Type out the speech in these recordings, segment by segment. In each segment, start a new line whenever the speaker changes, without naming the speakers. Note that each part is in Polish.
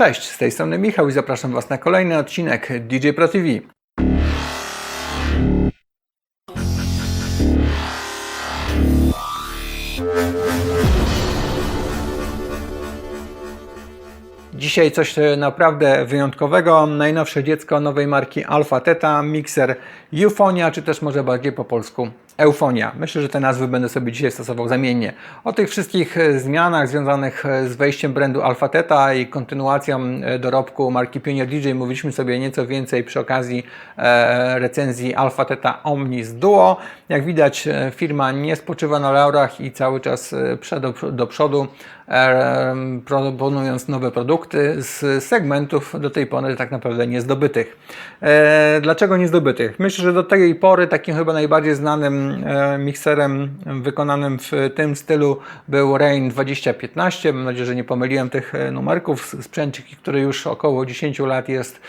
Cześć, z tej strony Michał i zapraszam Was na kolejny odcinek DJ Pro TV. Dzisiaj coś e, naprawdę wyjątkowego. Najnowsze dziecko nowej marki Alpha Theta, mikser Eufonia, czy też może bardziej po polsku Eufonia. Myślę, że te nazwy będę sobie dzisiaj stosował zamiennie. O tych wszystkich e, zmianach związanych e, z wejściem brandu Alpha Theta i kontynuacją dorobku marki Pioneer DJ mówiliśmy sobie nieco więcej przy okazji recenzji Alpha Theta Omnis Duo. Jak widać firma nie spoczywa na laurach i cały czas przed do przodu proponując nowe produkty z segmentów do tej pory tak naprawdę niezdobytych. E, dlaczego niezdobytych? Myślę, że do tej pory takim chyba najbardziej znanym e, mikserem wykonanym w tym stylu był Rain 2015. Mam nadzieję, że nie pomyliłem tych e, numerków. Sprzęcik, który już około 10 lat jest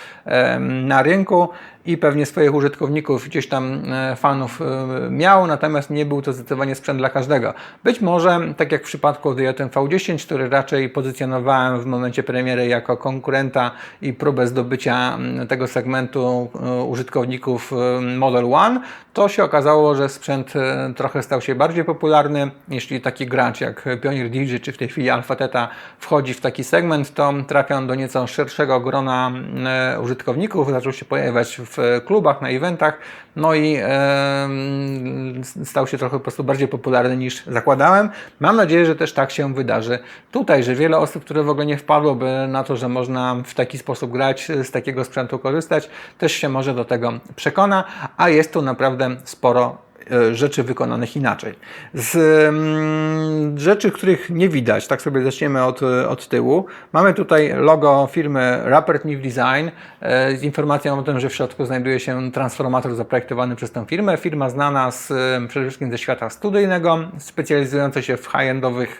na rynku i pewnie swoich użytkowników, gdzieś tam e, fanów e, miał, natomiast nie był to zdecydowanie sprzęt dla każdego. Być może, tak jak w przypadku DJM V10, który raczej pozycjonowałem w momencie premiery jako konkurenta i próbę zdobycia tego segmentu e, użytkowników Model One, to się okazało, że sprzęt trochę stał się bardziej popularny. Jeśli taki gracz jak Pioneer DJ czy w tej chwili Alpha Theta wchodzi w taki segment, to trafia on do nieco szerszego grona użytkowników, zaczął się pojawiać w w klubach, na eventach, no i stał się trochę po prostu bardziej popularny niż zakładałem. Mam nadzieję, że też tak się wydarzy tutaj, że wiele osób, które w ogóle nie wpadłoby na to, że można w taki sposób grać, z takiego sprzętu korzystać, też się może do tego przekona, a jest tu naprawdę sporo rzeczy wykonanych inaczej. Z mm, rzeczy, których nie widać, tak sobie zaczniemy od, od tyłu, mamy tutaj logo firmy Rapid New Design e, z informacją o tym, że w środku znajduje się transformator zaprojektowany przez tę firmę. Firma znana z, przede wszystkim ze świata studyjnego, specjalizująca się w high-endowych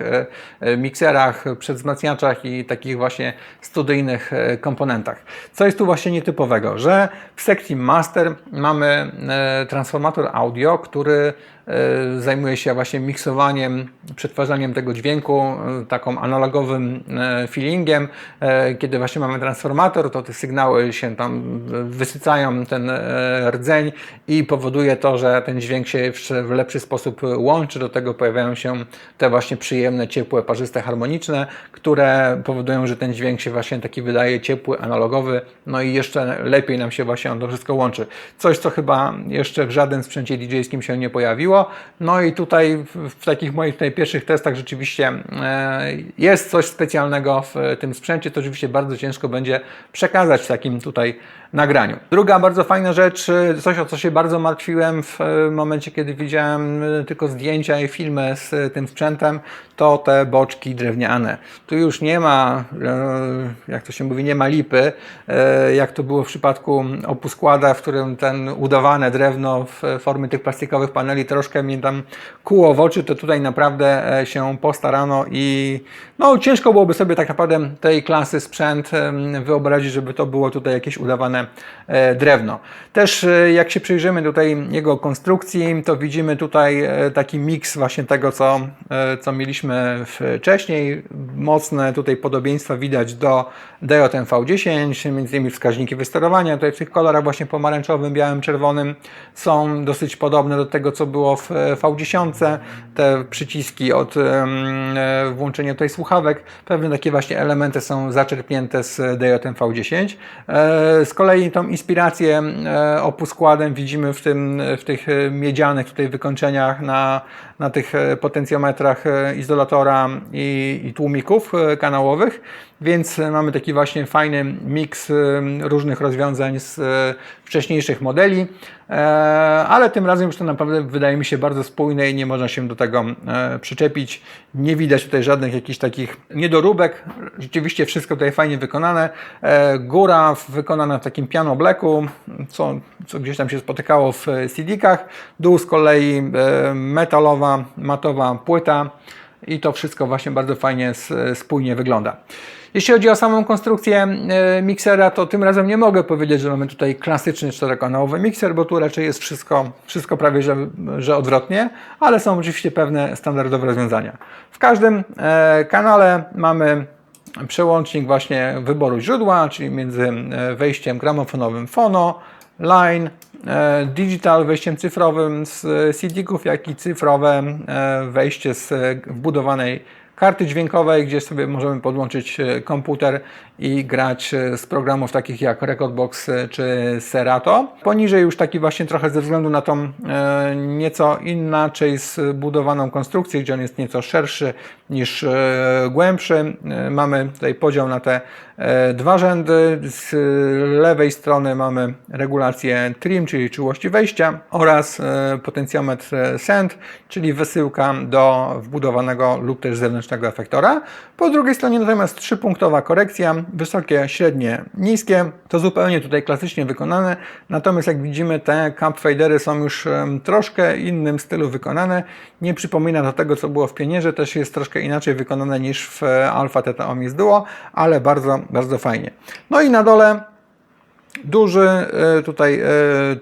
e, mikserach, przedwzmacniaczach i takich właśnie studyjnych komponentach. Co jest tu właśnie nietypowego, że w sekcji Master mamy transformator audio, który E, zajmuje się właśnie miksowaniem, przetwarzaniem tego dźwięku, e, taką analogowym e, feelingiem. Kiedy właśnie mamy transformator, to te sygnały się tam wysycają, ten rdzeń i powoduje to, że ten dźwięk się w lepszy sposób łączy. Do tego pojawiają się te właśnie przyjemne, ciepłe, parzyste, harmoniczne, które powodują, że ten dźwięk się właśnie taki wydaje ciepły, analogowy, no i jeszcze lepiej nam się właśnie on to wszystko łączy. Coś, co chyba jeszcze w żadnym sprzęcie DJ-skim się nie pojawiło. No i tutaj w takich moich tutaj pierwszych testach rzeczywiście e, jest coś specjalnego w tym sprzęcie. To oczywiście bardzo ciężko będzie przekazać w takim tutaj nagraniu. Druga bardzo fajna rzecz, e, coś o co się bardzo martwiłem w e, momencie, kiedy widziałem tylko zdjęcia i filmy z tym sprzętem, to te boczki drewniane. Tu już nie ma, jak to się mówi, nie ma lipy, jak to było w przypadku opuskłada, w którym ten udawane drewno w formie tych plastikowych paneli troszkę troszkę mnie tam kuło w oczy, to tutaj naprawdę e, się postarano i no ciężko byłoby sobie tak naprawdę tej klasy sprzęt wyobrazić, żeby to było tutaj jakieś udawane e, drewno. Też e, jak się przyjrzymy tutaj jego konstrukcji, to widzimy tutaj taki miks właśnie tego, co, co mieliśmy wcześniej. Mocne tutaj podobieństwa widać do DJM V10, między innymi wskaźniki wysterowania, tutaj w tych kolorach właśnie pomarańczowym, białym, czerwonym są dosyć podobne do tego, co było w V10. Te przyciski od włączenia tutaj słuchawek, pewne takie właśnie elementy są zaczerpnięte z DJM V10. E, z kolei tą inspirację e, opuskładem widzimy w, tym, w tych miedzianych tutaj wykończeniach na, na tych potencjometrach izolatora i, i tłumików kanałowych. Więc mamy taki właśnie fajny miks różnych rozwiązań z e, wcześniejszych modeli, e, ale tym razem już to naprawdę wydaje mi się bardzo spójne i nie można się do tego e, przyczepić. Nie widać tutaj żadnych jakichś takich niedoróbek. Rzeczywiście wszystko tutaj fajnie wykonane. Góra wykonana w takim piano blacku, co, co gdzieś tam się spotykało w CD-kach. Dół z kolei metalowa, matowa płyta i to wszystko właśnie bardzo fajnie spójnie wygląda. Jeśli chodzi o samą konstrukcję e, miksera, to tym razem nie mogę powiedzieć, że mamy tutaj klasyczny czterokanałowy mikser, bo tu raczej jest wszystko, wszystko prawie że, że odwrotnie, ale są oczywiście pewne standardowe rozwiązania. W każdym e, kanale mamy przełącznik właśnie wyboru źródła, czyli między e, wejściem gramofonowym phono, line, e, digital wejściem cyfrowym z CD-ków, jak i cyfrowe e, wejście z wbudowanej karty dźwiękowej, gdzie sobie możemy podłączyć e, komputer i grać e, z programów takich jak Recordbox e, czy Serato. Poniżej już taki właśnie trochę ze względu na tą e, nieco inaczej zbudowaną konstrukcję, gdzie on jest nieco szerszy niż e, głębszy. E, mamy tutaj podział na te e, dwa rzędy. Z lewej strony mamy regulację trim, czyli czułości wejścia oraz e, potencjometr e, send, czyli wysyłka do wbudowanego lub też zewnętrznego efektora. Po drugiej stronie natomiast trzypunktowa korekcja, wysokie, średnie, niskie. To zupełnie tutaj klasycznie wykonane, natomiast jak widzimy te cap fadery są już em, troszkę innym stylu wykonane. Nie przypomina to tego, co było w Pionierze, też jest troszkę inaczej wykonane niż w e, Alpha Theta Omis Duo, ale bardzo, bardzo fajnie. No i na dole duży e, tutaj e,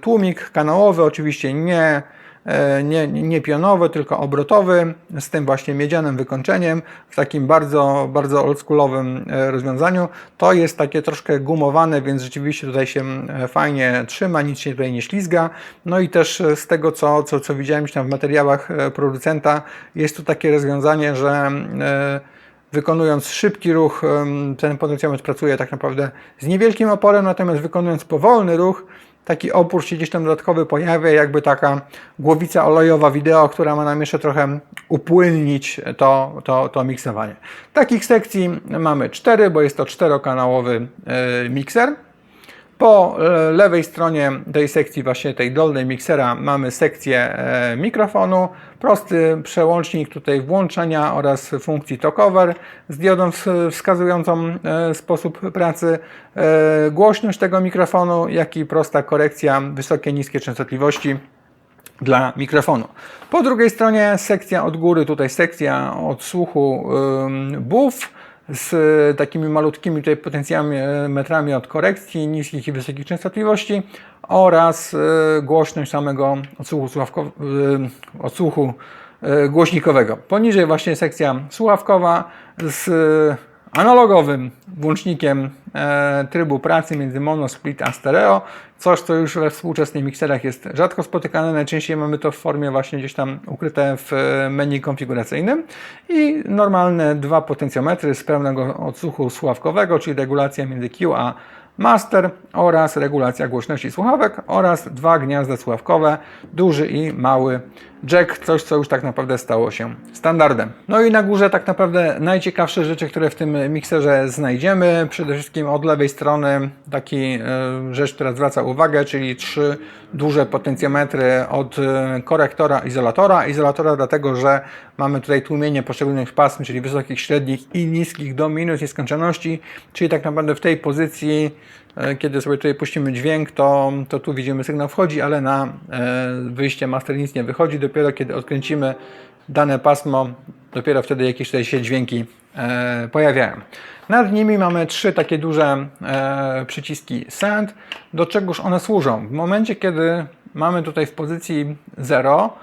tłumik kanałowy, oczywiście nie, e, nie, nie pionowy, tylko obrotowy, z tym właśnie miedzianym wykończeniem, w takim bardzo, bardzo oldschoolowym rozwiązaniu. To jest takie troszkę gumowane, więc rzeczywiście tutaj się fajnie trzyma, nic się tutaj nie ślizga. No i też z tego, co, co, co widziałem tam w materiałach producenta, jest tu takie rozwiązanie, że wykonując szybki ruch, ten potencjometr pracuje tak naprawdę z niewielkim oporem, natomiast wykonując powolny ruch, taki opór się gdzieś tam dodatkowy pojawia, jakby taka głowica olejowa wideo, która ma nam jeszcze trochę upłynnić to, to, to miksowanie. Takich sekcji mamy cztery, bo jest to czterokanałowy e, mikser. Po e, lewej stronie tej sekcji, właśnie tej dolnej miksera, mamy sekcję e, mikrofonu, prosty przełącznik tutaj włączenia oraz funkcji talkover z diodą ws- wskazującą e, sposób pracy, głośność tego mikrofonu, jak i prosta korekcja wysokie, niskie częstotliwości dla mikrofonu. Po drugiej stronie sekcja od góry, tutaj sekcja odsłuchu ym, BUF z takimi malutkimi tutaj potencjometrami od korekcji niskich i wysokich częstotliwości oraz y, głośność samego odsłuchu, słuchawko, odsłuchu głośnikowego. Poniżej właśnie sekcja słuchawkowa z analogowym włącznikiem e, trybu pracy między mono, split a stereo. Coś, co już we współczesnych mikserach jest rzadko spotykane. Najczęściej mamy to w formie właśnie gdzieś tam ukryte w e, menu konfiguracyjnym. I normalne dwa potencjometry z pełnego odsłuchu słuchawkowego, czyli regulacja między Q a master oraz regulacja głośności słuchawek oraz dwa gniazda słuchawkowe, duży i mały jack, coś co już tak naprawdę stało się standardem. No i na górze tak naprawdę najciekawsze rzeczy, które w tym mikserze znajdziemy. Przede wszystkim od lewej strony taki e, rzecz, która zwraca uwagę, czyli trzy duże potencjometry od e, korektora izolatora. Izolatora dlatego, że mamy tutaj tłumienie poszczególnych pasm, czyli wysokich, średnich i niskich do minus nieskończoności, czyli tak naprawdę w tej pozycji Kiedy sobie tutaj puścimy dźwięk, to, to tu widzimy sygnał wchodzi, ale na e, wyjście master nic nie wychodzi. Dopiero kiedy odkręcimy dane pasmo, dopiero wtedy jakieś tutaj się dźwięki e, pojawiają. Nad nimi mamy trzy takie duże e, przyciski send. Do czegoż one służą? W momencie, kiedy mamy tutaj w pozycji 0,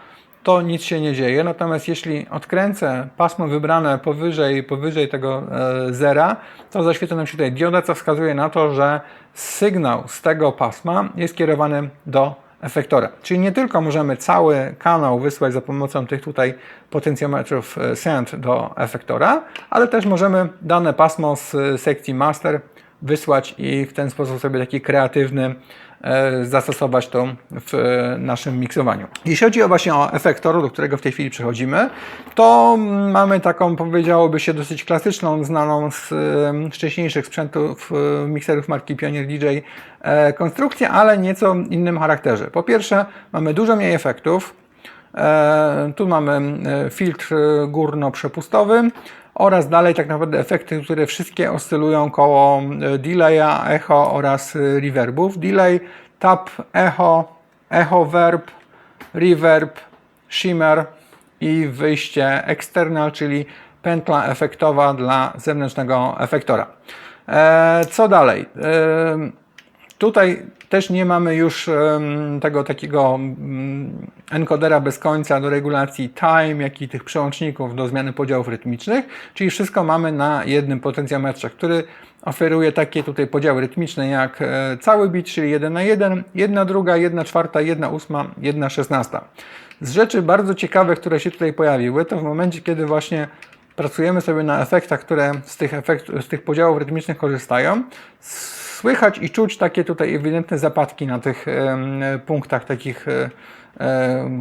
to nic się nie dzieje. Natomiast jeśli odkręcę pasmo wybrane powyżej, powyżej tego e, zera, to zaświetla nam się tutaj dioda, co wskazuje na to, że sygnał z tego pasma jest kierowany do efektora. Czyli nie tylko możemy cały kanał wysłać za pomocą tych tutaj potencjometrów e, send do efektora, ale też możemy dane pasmo z e, sekcji master wysłać i w ten sposób sobie taki kreatywny zastosować to w e, naszym miksowaniu. Jeśli chodzi o właśnie o efektor, do którego w tej chwili przechodzimy, to mamy taką, powiedziałoby się, dosyć klasyczną, znaną z e, wcześniejszych sprzętów e, mikserów marki Pioneer DJ e, konstrukcję, ale nieco innym charakterze. Po pierwsze, mamy dużo mniej efektów, E, Tu mamy e, filtr e, górno-przepustowy oraz dalej tak naprawdę efekty, które wszystkie oscylują koło e, delaya, echo oraz e, reverbów. Delay, tap, echo, echo verb, reverb, shimmer i wyjście external, czyli pętla efektowa dla zewnętrznego efektora. E, Co dalej? Tutaj też nie mamy już tego takiego encodera bez końca do regulacji time, jak i tych przełączników do zmiany podziałów rytmicznych, czyli wszystko mamy na jednym potencjometrze, który oferuje takie tutaj podziały rytmiczne jak e, cały bit, czyli 1 na 1, 1 druga, 1 czwarta, 1 ósma, 1 szesnasta. Z rzeczy bardzo ciekawych, które się tutaj pojawiły, to w momencie, kiedy właśnie pracujemy sobie na efektach, które z tych, efekt, z tych podziałów rytmicznych korzystają, słychać i czuć takie tutaj ewidentne zapadki na tych punktach takich e,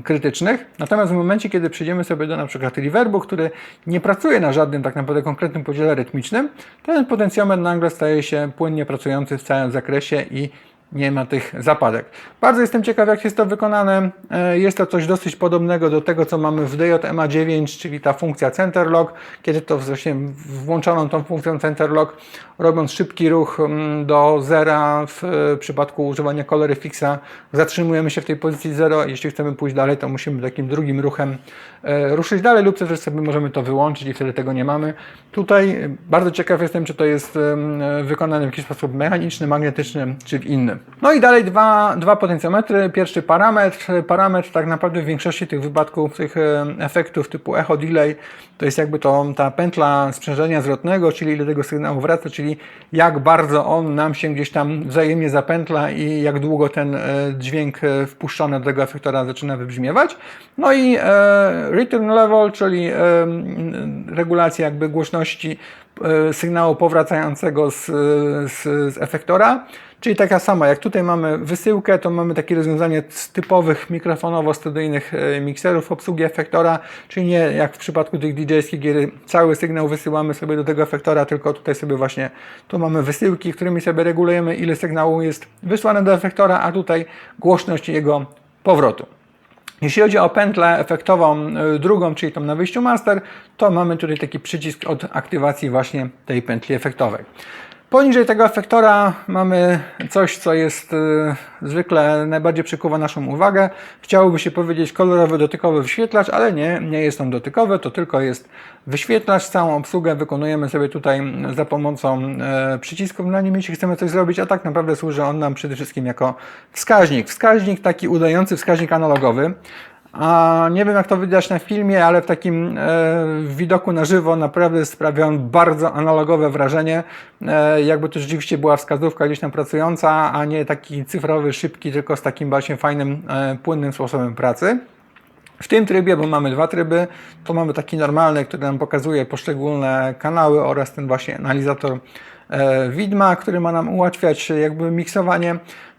krytycznych. Natomiast w momencie, kiedy przejdziemy sobie do na przykład reverbu, który nie pracuje na żadnym tak naprawdę konkretnym podziale rytmicznym, ten potencjometr nagle staje się płynnie pracujący w całym zakresie i nie ma tych zapadek. Bardzo jestem ciekaw, jak jest to wykonane. E, Jest to coś dosyć podobnego do tego, co mamy w DJMA 9, czyli ta funkcja Center Lock, kiedy to właśnie włączoną tą funkcją Center Lock, robiąc szybki ruch mm, do zera w e, przypadku używania Coloryfixa, zatrzymujemy się w tej pozycji 0. Jeśli chcemy pójść dalej, to musimy takim drugim ruchem e, ruszyć dalej lub też sobie możemy to wyłączyć i wtedy tego nie mamy. Tutaj bardzo ciekaw jestem, czy to jest wykonane w jakiś sposób mechaniczny, magnetyczny, czy w inny. No i dalej dwa, dwa potencjometry. Pierwszy parametr. Parametr tak naprawdę w większości tych wypadków, tych e, efektów typu echo delay, to jest jakby to ta pętla sprzężenia zwrotnego, czyli ile tego sygnału wraca, czyli jak bardzo on nam się gdzieś tam wzajemnie zapętla i jak długo ten e, dźwięk e, wpuszczony do tego efektora zaczyna wybrzmiewać. No i return level, czyli regulacja jakby głośności sygnału powracającego z, z, z efektora. Czyli taka sama, jak tutaj mamy wysyłkę, to mamy takie rozwiązanie z typowych mikrofonowo-studyjnych e, mikserów obsługi efektora, czyli nie jak w przypadku tych DJ-skich gier, cały sygnał wysyłamy sobie do tego efektora, tylko tutaj sobie właśnie, tu mamy wysyłki, którymi sobie regulujemy, ile sygnału jest wysłane do efektora, a tutaj głośność jego powrotu. Jeśli chodzi o pętlę efektową y, drugą, czyli tą na wyjściu master, to mamy tutaj taki przycisk od aktywacji właśnie tej pętli efektowej. Poniżej tego efektora mamy coś, co jest y, zwykle najbardziej przykuwa naszą uwagę. Chciałoby się powiedzieć kolorowy dotykowy wyświetlacz, ale nie, nie jest on dotykowy, to tylko jest wyświetlacz. Całą obsługę wykonujemy sobie tutaj za pomocą e, przycisków na nim, jeśli chcemy coś zrobić, a tak naprawdę służy on nam przede wszystkim jako wskaźnik. Wskaźnik taki udający wskaźnik analogowy. A nie wiem jak to widać na filmie, ale w takim e, widoku na żywo naprawdę sprawia on bardzo analogowe wrażenie. E, jakby to rzeczywiście była wskazówka gdzieś tam pracująca, a nie taki cyfrowy, szybki, tylko z takim właśnie fajnym, e, płynnym sposobem pracy. W tym trybie, bo mamy dwa tryby, to mamy taki normalny, który nam pokazuje poszczególne kanały oraz ten właśnie analizator e, widma, który ma nam ułatwiać jakby miksowanie.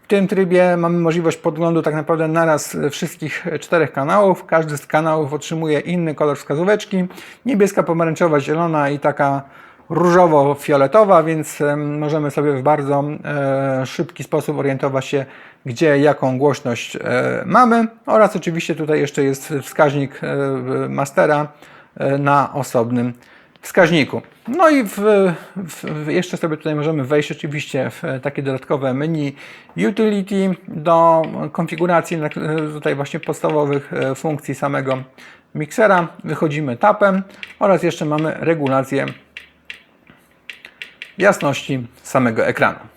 W tym trybie mamy możliwość podglądu tak naprawdę naraz wszystkich czterech kanałów. Każdy z kanałów otrzymuje inny kolor wskazóweczki. Niebieska, pomarańczowa, zielona i taka różowo-fioletowa, więc em, możemy sobie w bardzo e, szybki sposób orientować się, gdzie jaką głośność e, mamy. Oraz oczywiście tutaj jeszcze jest wskaźnik e, mastera na osobnym wskaźniku. No i w, w, jeszcze sobie tutaj możemy wejść oczywiście w takie dodatkowe menu utility do konfiguracji tutaj właśnie podstawowych e, funkcji samego miksera. Wychodzimy tapem oraz jeszcze mamy regulację jasności samego ekranu.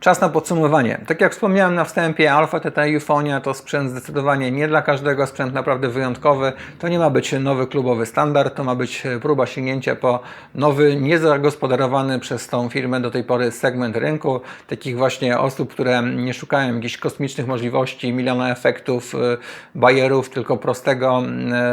Czas na podsumowanie. Tak jak wspomniałem na wstępie, Alpha Theta i Euphonia to sprzęt zdecydowanie nie dla każdego, sprzęt naprawdę wyjątkowy. To nie ma być nowy klubowy standard, to ma być próba sięgnięcia po nowy, niezagospodarowany przez tą firmę do tej pory segment rynku. Takich właśnie osób, które nie szukają jakichś kosmicznych możliwości, miliona efektów, y, bajerów, tylko prostego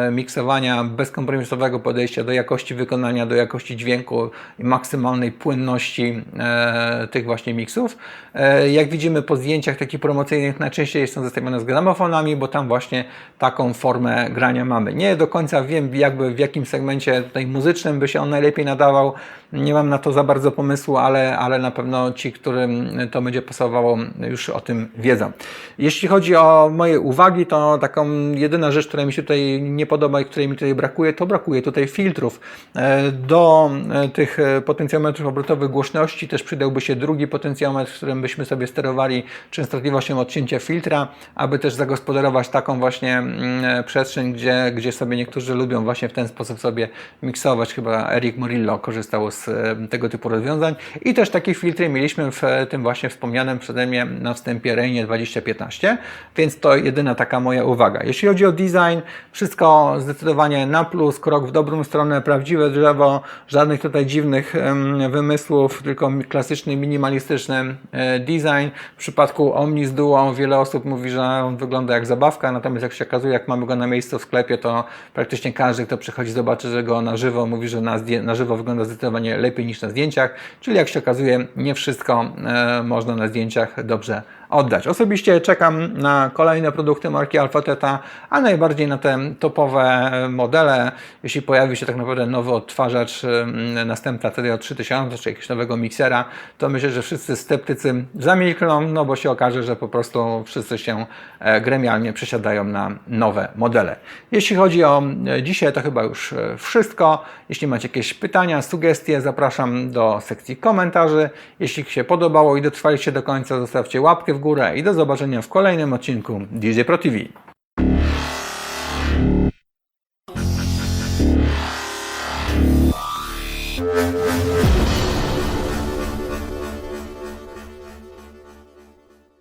y, miksowania, bezkompromisowego podejścia do jakości wykonania, do jakości dźwięku i maksymalnej płynności e, tych właśnie miksów. E, Jak widzimy po zdjęciach takich promocyjnych, najczęściej są zestawione z gramofonami, bo tam właśnie taką formę grania mamy. Nie do końca wiem, jakby w jakim segmencie tutaj muzycznym by się on najlepiej nadawał. Nie mam na to za bardzo pomysłu, ale, ale na pewno ci, którym to będzie pasowało, już o tym wiedzą. Jeśli chodzi o moje uwagi, to taką jedyna rzecz, która mi się tutaj nie podoba i której mi tutaj brakuje, to brakuje tutaj filtrów. E, Do e, tych potencjometrów obrotowych głośności też przydałby się drugi potencjometr, którym byśmy sobie sterowali częstotliwością odcięcia filtra, aby też zagospodarować taką właśnie mm, przestrzeń, gdzie, gdzie sobie niektórzy lubią właśnie w ten sposób sobie miksować. Chyba Eric Murillo korzystał z e, tego typu rozwiązań. I też takie filtry mieliśmy w e, tym właśnie wspomnianym przeze mnie na wstępie Rainie 2015, więc to jedyna taka moja uwaga. Jeśli chodzi o design, wszystko zdecydowanie na plus, krok w dobrą stronę, prawdziwe drzewo, żadnych tutaj dziwnych wymysłów, tylko klasyczny, minimalistyczny e, design. W przypadku Omnis Duo wiele osób mówi, że on wygląda jak zabawka, natomiast jak się okazuje, jak mamy go na miejscu w sklepie, to praktycznie każdy, kto przychodzi, zobaczy, że go na żywo, mówi, że na, na żywo wygląda zdecydowanie lepiej niż na zdjęciach, czyli jak się okazuje, nie wszystko e, można na zdjęciach dobrze oddać. Osobiście czekam na kolejne produkty marki Alpha Theta, a najbardziej na te topowe modele. Jeśli pojawi się tak naprawdę nowy odtwarzacz, e, następca TDO 3000, czy jakiegoś nowego miksera, to myślę, że wszyscy sceptycy zamilkną, no bo się okaże, że po prostu wszyscy się e, gremialnie przesiadają na nowe modele. Jeśli chodzi o e, dzisiaj, to chyba już e, wszystko. Jeśli macie jakieś pytania, sugestie, zapraszam do sekcji komentarzy. Jeśli się podobało i dotrwaliście do końca, zostawcie łapkę w górę i do zobaczenia w kolejnym odcinku DJ Pro TV.